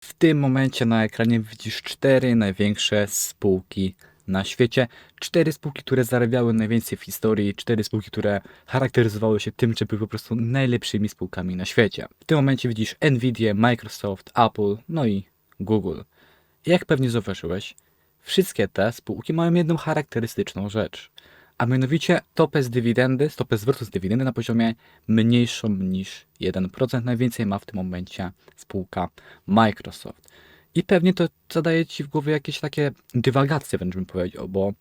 W tym momencie na ekranie widzisz cztery największe spółki na świecie. Cztery spółki, które zarabiały najwięcej w historii, cztery spółki, które charakteryzowały się tym, że były po prostu najlepszymi spółkami na świecie. W tym momencie widzisz Nvidia, Microsoft, Apple, no i Google. Jak pewnie zauważyłeś, wszystkie te spółki mają jedną charakterystyczną rzecz, a mianowicie topę z dywidendy, stopę zwrotu z dywidendy na poziomie mniejszą niż 1%. Najwięcej ma w tym momencie spółka Microsoft. I pewnie to zadaje Ci w głowie jakieś takie dywagacje, wręcz bym powiedział, bo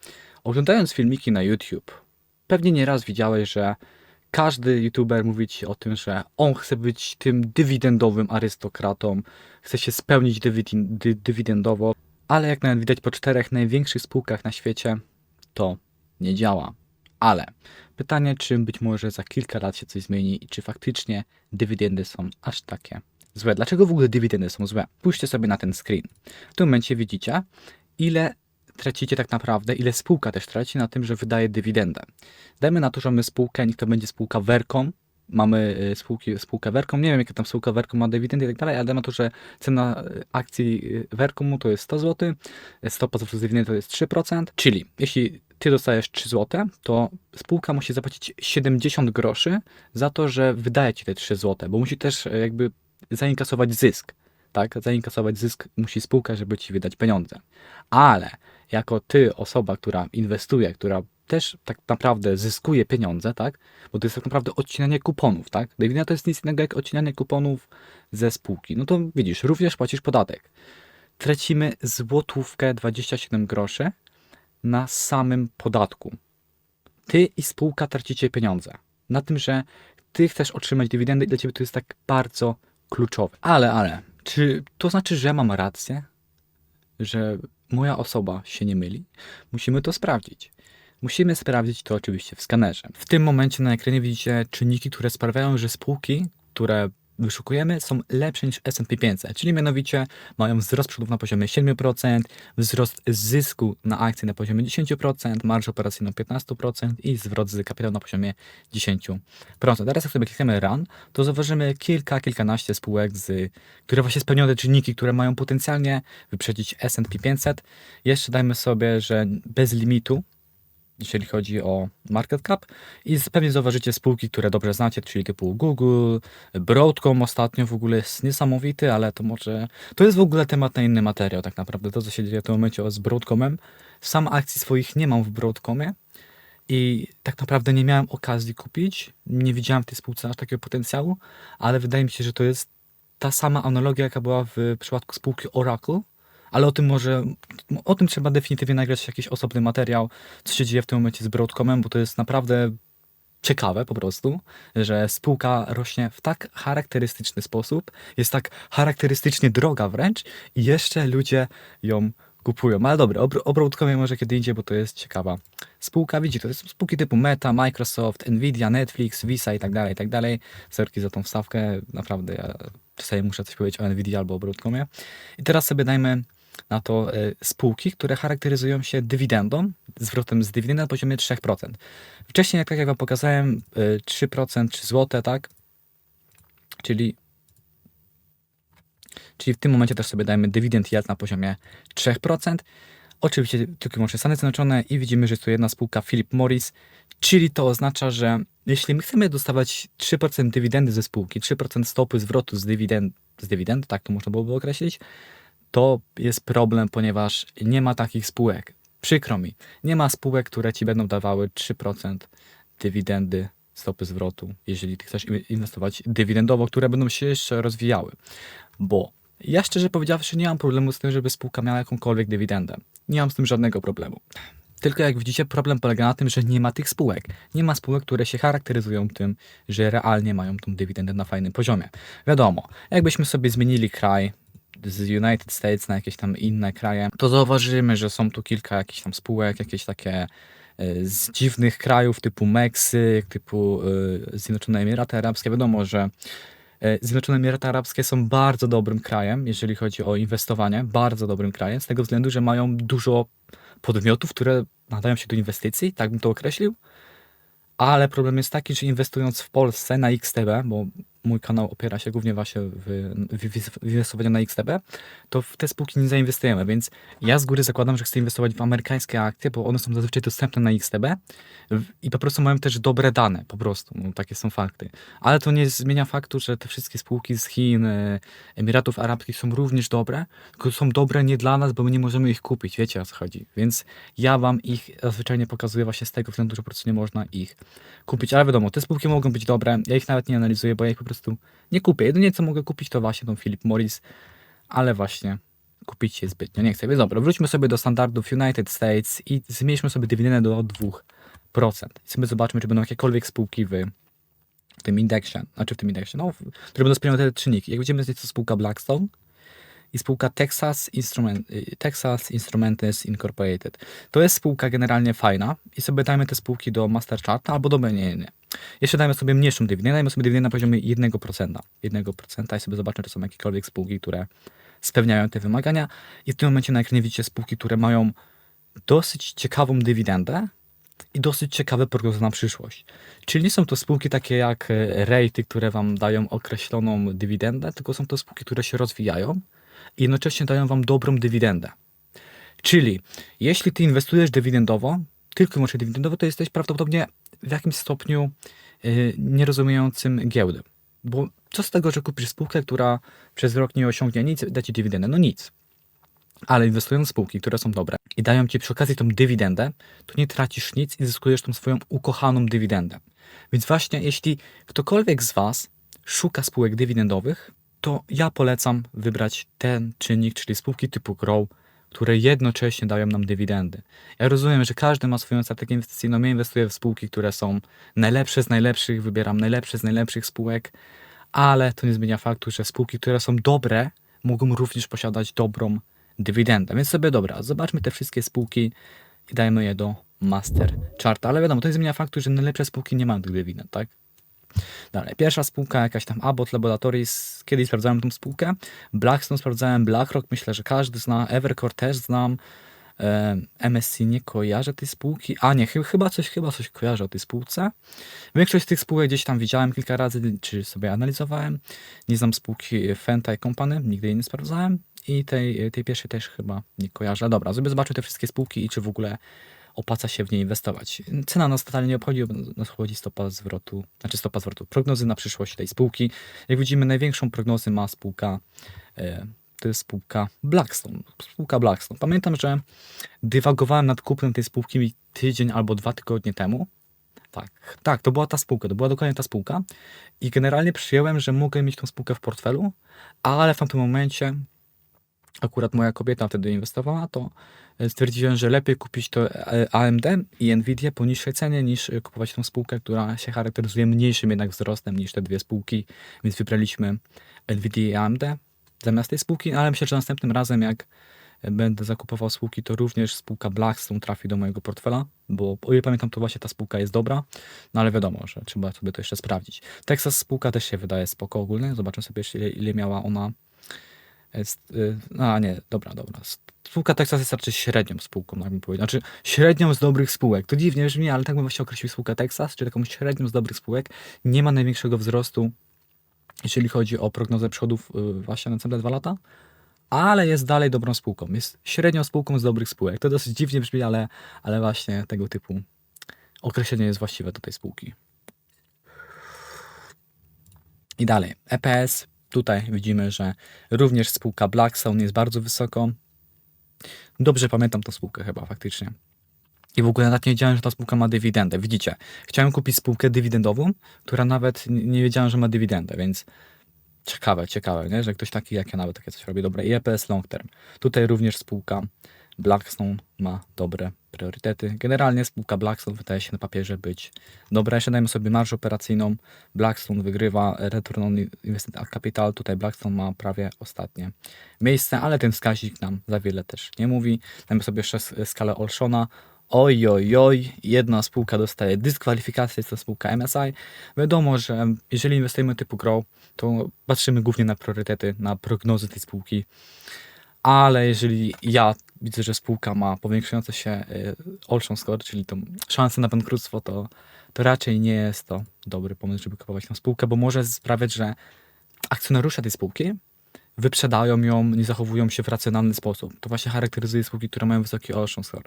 oglądając filmiki na YouTube, pewnie nieraz widziałeś, że każdy youtuber mówi Ci o tym, że on chce być tym dywidendowym arystokratą, chce się spełnić dywidendowo, ale jak nawet widać po czterech największych spółkach na świecie, to nie działa. Ale pytanie, czy być może za kilka lat się coś zmieni i czy faktycznie dywidendy są aż takie złe. Dlaczego w ogóle dywidendy są złe? Spójrzcie sobie na ten screen. W tym momencie widzicie, ile tracicie tak naprawdę, ile spółka też traci na tym, że wydaje dywidendę. Dajmy na to, że mamy spółkę, niech to będzie spółka Vercom, mamy y, spółki, spółkę Vercom, nie wiem jaka tam spółka Vercom ma dywidendy i tak dalej, ale na to, że cena y, akcji y, Vercomu to jest 100 zł, stopa z dywidendy to jest 3%, czyli jeśli ty dostajesz 3 zł, to spółka musi zapłacić 70 groszy za to, że wydaje ci te 3 zł, bo musi też jakby zainkasować zysk. Tak, zainkasować zysk musi spółka, żeby ci wydać pieniądze. Ale jako ty, osoba, która inwestuje, która też tak naprawdę zyskuje pieniądze, tak? Bo to jest tak naprawdę odcinanie kuponów, tak? Dywidenda to jest nic innego jak odcinanie kuponów ze spółki. No to widzisz, również płacisz podatek. Tracimy złotówkę 27 groszy na samym podatku. Ty i spółka tracicie pieniądze. Na tym, że ty chcesz otrzymać dywidendę i dla ciebie to jest tak bardzo kluczowe. Ale, ale, czy to znaczy, że mam rację? Że moja osoba się nie myli? Musimy to sprawdzić. Musimy sprawdzić to oczywiście w skanerze. W tym momencie na ekranie widzicie czynniki, które sprawiają, że spółki, które wyszukujemy, są lepsze niż S&P 500, czyli mianowicie mają wzrost przychodów na poziomie 7%, wzrost zysku na akcje na poziomie 10%, marżę operacyjną 15% i zwrot z kapitału na poziomie 10%. Teraz jak sobie klikniemy Run, to zauważymy kilka, kilkanaście spółek, z, które właśnie spełniają te czynniki, które mają potencjalnie wyprzedzić S&P 500. Jeszcze dajmy sobie, że bez limitu jeżeli chodzi o market cap i pewnie zauważycie spółki, które dobrze znacie, czyli typu Google, Broadcom ostatnio w ogóle jest niesamowity, ale to może, to jest w ogóle temat na inny materiał tak naprawdę, to co się dzieje w tym momencie z Broadcomem. Sam akcji swoich nie mam w Broadcomie i tak naprawdę nie miałem okazji kupić, nie widziałem w tej spółce aż takiego potencjału, ale wydaje mi się, że to jest ta sama analogia, jaka była w przypadku spółki Oracle, ale o tym może, o tym trzeba definitywnie nagrać jakiś osobny materiał, co się dzieje w tym momencie z Broadcomem, bo to jest naprawdę ciekawe po prostu, że spółka rośnie w tak charakterystyczny sposób, jest tak charakterystycznie droga wręcz i jeszcze ludzie ją kupują. Ale dobra, o, Broadcomie może kiedy indziej, bo to jest ciekawa spółka. Widzi, to są spółki typu Meta, Microsoft, Nvidia, Netflix, Visa i tak dalej, i tak dalej. Sorki za tą wstawkę, naprawdę ja czasami muszę coś powiedzieć o Nvidia albo o Broadcomie. I teraz sobie dajmy na to e, spółki, które charakteryzują się dywidendą, zwrotem z dywidendy na poziomie 3%. Wcześniej, jak, tak jak Wam pokazałem, e, 3% 3 zł, tak? Czyli, czyli w tym momencie też sobie dajmy dywidend na poziomie 3%. Oczywiście tylko i wyłącznie Stany Zjednoczone i widzimy, że jest to jedna spółka Philip Morris, czyli to oznacza, że jeśli my chcemy dostawać 3% dywidendy ze spółki, 3% stopy zwrotu z dywidend, z dywidend, tak to można byłoby określić, to jest problem, ponieważ nie ma takich spółek. Przykro mi, nie ma spółek, które ci będą dawały 3% dywidendy stopy zwrotu, jeżeli ty chcesz inwestować dywidendowo, które będą się jeszcze rozwijały. Bo ja szczerze powiedziawszy nie mam problemu z tym, żeby spółka miała jakąkolwiek dywidendę. Nie mam z tym żadnego problemu. Tylko jak widzicie, problem polega na tym, że nie ma tych spółek. Nie ma spółek, które się charakteryzują tym, że realnie mają tą dywidendę na fajnym poziomie. Wiadomo, jakbyśmy sobie zmienili kraj, z United States na jakieś tam inne kraje, to zauważymy, że są tu kilka jakichś tam spółek, jakieś takie e, z dziwnych krajów typu Meksyk, typu e, Zjednoczone Emiraty Arabskie. Wiadomo, że e, Zjednoczone Emiraty Arabskie są bardzo dobrym krajem, jeżeli chodzi o inwestowanie, bardzo dobrym krajem, z tego względu, że mają dużo podmiotów, które nadają się do inwestycji, tak bym to określił. Ale problem jest taki, że inwestując w Polsce na XTB, bo mój kanał opiera się głównie właśnie w, w, inwestowaniu na XTB, to w te spółki nie zainwestujemy, więc ja z góry zakładam, że chcę inwestować w amerykańskie akcje, bo one są zazwyczaj dostępne na XTB i po prostu mają też dobre dane, po prostu, no, takie są fakty. Ale to nie zmienia faktu, że te wszystkie spółki z Chin, e, Emiratów Arabskich są również dobre, tylko są dobre nie dla nas, bo my nie możemy ich kupić, wiecie o co chodzi. Więc ja wam ich zazwyczaj nie pokazuję właśnie z tego względu, że po prostu nie można ich kupić. Ale wiadomo, te spółki mogą być dobre, ja ich nawet nie analizuję, bo ja ich po prostu nie kupię. Jedynie co mogę kupić to właśnie tą Philip Morris, ale właśnie kupić się zbytnio nie chcę. Więc dobra, wróćmy sobie do standardów United States i zmniejszmy sobie dywidendę do 2%. I sobie zobaczmy, czy będą jakiekolwiek spółki w tym indeksie, znaczy w tym indeksie, no, które będą spełniały te czynniki. Jak widzimy, jest to spółka Blackstone i spółka Texas, Instrument, Texas Instruments Incorporated. To jest spółka generalnie fajna i sobie dajmy te spółki do Master Charta albo do nie. Jeszcze dajmy sobie mniejszą dywidendę, dajmy sobie dywidendę na poziomie 1%. 1% i sobie zobaczmy, czy są jakiekolwiek spółki, które spełniają te wymagania. I w tym momencie na ekranie widzicie spółki, które mają dosyć ciekawą dywidendę i dosyć ciekawe prognozy na przyszłość. Czyli nie są to spółki takie jak e, rejty, które wam dają określoną dywidendę, tylko są to spółki, które się rozwijają i jednocześnie dają wam dobrą dywidendę. Czyli jeśli ty inwestujesz dywidendowo, tylko i wyłącznie dywidendowo, to jesteś prawdopodobnie w jakimś stopniu yy, nierozumiejącym giełdy. Bo co z tego, że kupisz spółkę, która przez rok nie osiągnie nic, da ci dywidendę? No nic. Ale inwestując w spółki, które są dobre i dają ci przy okazji tą dywidendę, to nie tracisz nic i zyskujesz tą swoją ukochaną dywidendę. Więc właśnie, jeśli ktokolwiek z Was szuka spółek dywidendowych, to ja polecam wybrać ten czynnik, czyli spółki typu Grow, które jednocześnie dają nam dywidendy. Ja rozumiem, że każdy ma swoją strategię inwestycyjną. Ja inwestuję w spółki, które są najlepsze z najlepszych, wybieram najlepsze z najlepszych spółek, ale to nie zmienia faktu, że spółki, które są dobre, mogą również posiadać dobrą dywidendę. Więc sobie dobra, zobaczmy te wszystkie spółki i dajmy je do master charta. Ale wiadomo, to nie zmienia faktu, że najlepsze spółki nie mają tych dywidend, tak? Dalej, pierwsza spółka, jakaś tam Abbott Laboratories, kiedyś sprawdzałem tą spółkę. Blackstone sprawdzałem, BlackRock, myślę, że każdy zna, Evercore też znam. E, MSC nie kojarzę tej spółki. A nie, chy- chyba coś, chyba coś kojarzę o tej spółce. Większość z tych spółek gdzieś tam widziałem kilka razy, czy sobie analizowałem. Nie znam spółki Fenty Company, nigdy jej nie sprawdzałem. I tej, tej pierwszej też chyba nie kojarzę. Dobra, sobie zobaczę te wszystkie spółki i czy w ogóle opłaca się w nie inwestować. Cena nas totalnie nie obchodzi, nas obchodzi stopa zwrotu, znaczy stopa zwrotu, prognozy na przyszłość tej spółki. Jak widzimy, największą prognozę ma spółka, e, to jest spółka Blackstone. Spółka Blackstone. Pamiętam, że dywagowałem nad kupnem tej spółki tydzień albo dwa tygodnie temu. Tak, tak, to była ta spółka, to była dokładnie ta spółka. I generalnie przyjąłem, że mogę mieć tą spółkę w portfelu, ale w tamtym momencie akurat moja kobieta wtedy inwestowała, to e, stwierdziłem, że lepiej kupić to e, AMD i Nvidia po niższej cenie niż e, kupować tą spółkę, która się charakteryzuje mniejszym jednak wzrostem niż te dwie spółki, więc wybraliśmy Nvidia i AMD zamiast tej spółki, ale myślę, że następnym razem jak będę zakupował spółki, to również spółka Blackstone trafi do mojego portfela, bo o ile pamiętam, to właśnie ta spółka jest dobra, no ale wiadomo, że trzeba sobie to jeszcze sprawdzić. Texas spółka też się wydaje spoko ogólnie, zobaczę sobie jeszcze ile, ile miała ona a nie, dobra, dobra. Spółka Texas jest raczej średnią spółką, tak bym powiedział. Znaczy średnią z dobrych spółek. To dziwnie brzmi, ale tak bym właśnie określił spółkę Texas, czyli taką średnią z dobrych spółek. Nie ma największego wzrostu, jeśli chodzi o prognozę przychodów y, właśnie na następne dwa lata, ale jest dalej dobrą spółką. Jest średnią spółką z dobrych spółek. To dosyć dziwnie brzmi, ale, ale właśnie tego typu określenie jest właściwe do tej spółki. I dalej, EPS. Tutaj widzimy, że również spółka Blackstone jest bardzo wysoko. Dobrze pamiętam tą spółkę chyba faktycznie. I w ogóle nawet nie wiedziałem, że ta spółka ma dywidendę. Widzicie, chciałem kupić spółkę dywidendową, która nawet nie wiedziałem, że ma dywidendę, więc ciekawe, ciekawe, nie? że ktoś taki jak ja nawet takie coś robi. Dobre. I EPS Long Term. Tutaj również spółka Blackstone ma dobre priorytety. Generalnie spółka Blackstone wydaje się na papierze być dobra. Jeszcze dajmy sobie marżę operacyjną. Blackstone wygrywa return on invested capital. Tutaj Blackstone ma prawie ostatnie miejsce, ale ten wskaźnik nam za wiele też nie mówi. Dajmy sobie jeszcze skalę Olszona. Oj, oj, oj, jedna spółka dostaje dyskwalifikację, jest to spółka MSI. Wiadomo, że jeżeli inwestujemy typu Grow, to patrzymy głównie na priorytety, na prognozy tej spółki. Ale jeżeli ja widzę, że spółka ma powiększające się y, Olszą Score, czyli tą szansę na bankructwo, to, to raczej nie jest to dobry pomysł, żeby kupować tą spółkę, bo może sprawiać, że akcjonariusze tej spółki wyprzedają ją, nie zachowują się w racjonalny sposób. To właśnie charakteryzuje spółki, które mają wysoki Ocean Score.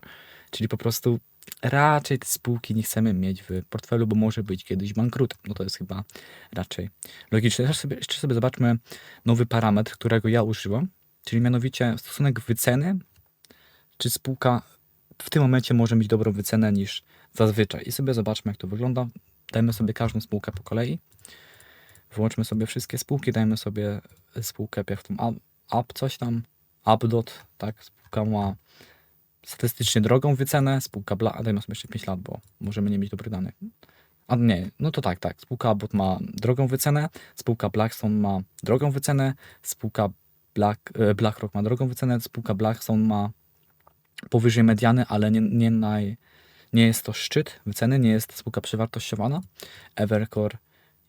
Czyli po prostu raczej te spółki nie chcemy mieć w portfelu, bo może być kiedyś bankrutem. No to jest chyba raczej logiczne. Teraz sobie, jeszcze sobie zobaczmy nowy parametr, którego ja używam, czyli mianowicie stosunek wyceny, czy spółka w tym momencie może mieć dobrą wycenę niż zazwyczaj. I sobie zobaczmy, jak to wygląda. Dajmy sobie każdą spółkę po kolei. Włączmy sobie wszystkie spółki, dajmy sobie spółkę tą up, coś tam, updot, tak, spółka ma statystycznie drogą wycenę, spółka Black, dajmy sobie jeszcze 5 lat, bo możemy nie mieć dobrych danych. A nie, no to tak, tak, spółka Abbott ma drogą wycenę, spółka Blackstone ma drogą wycenę, spółka Black, e, BlackRock ma drogą wycenę, spółka Blackstone ma powyżej mediany, ale nie, nie, naj, nie jest to szczyt wyceny, nie jest spółka przewartościowana. Evercore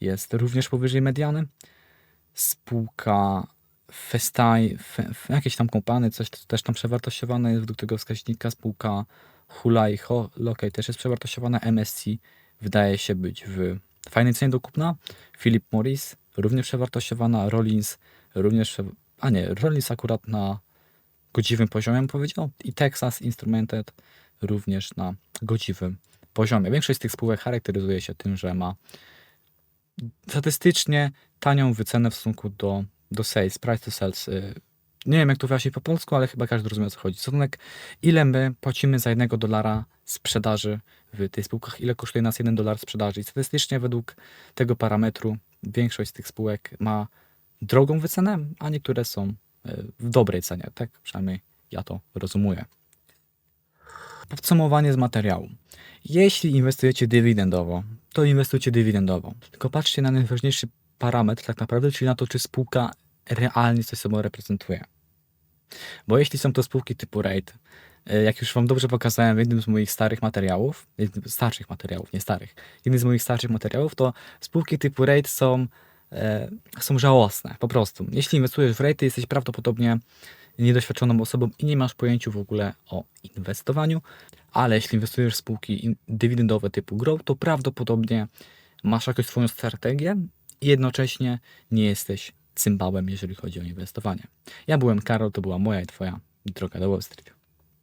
jest również powyżej mediany. Spółka Festaj, fe, fe, jakieś tam kompany, coś też tam przewartościowane jest według tego wskaźnika. Spółka Hulai Lokej też jest przewartościowana. MSC wydaje się być w fajnej cenie do kupna. Philip Morris również przewartościowana. Rollins również, a nie, Rollins akurat na godziwym poziomie powiedział. I Texas Instrumented również na godziwym poziomie. Większość z tych spółek charakteryzuje się tym, że ma statystycznie tanią wycenę w stosunku do, do sales, price to sales. y, Nie wiem, jak to wyjaśnić po polsku, ale chyba każdy rozumie, o co chodzi. Stosunek, ile my płacimy za jednego dolara sprzedaży w tych spółkach, ile kosztuje nas jeden dolar sprzedaży. I statystycznie według tego parametru większość z tych spółek ma drogą wycenę, a niektóre są y, w dobrej cenie. Tak przynajmniej ja to rozumuję. Podsumowanie z materiału. Jeśli inwestujecie dywidendowo, to inwestujcie dywidendowo. Tylko patrzcie na najważniejszy parametr tak naprawdę, czyli na to, czy spółka realnie coś sobą reprezentuje. Bo jeśli są to spółki typu REIT, e, jak już Wam dobrze pokazałem w jednym z moich starych materiałów, starszych materiałów, nie starych, jednym z moich starszych materiałów, to spółki typu REIT są, e, są żałosne, po prostu. Jeśli inwestujesz w REITy, jesteś prawdopodobnie niedoświadczoną osobą i nie masz pojęcia w ogóle o inwestowaniu, ale jeśli inwestujesz w spółki dywidendowe typu Grow, to prawdopodobnie masz jakąś swoją strategię i jednocześnie nie jesteś cymbałem, jeżeli chodzi o inwestowanie. Ja byłem Karol, to była moja i Twoja droga do Wall Street.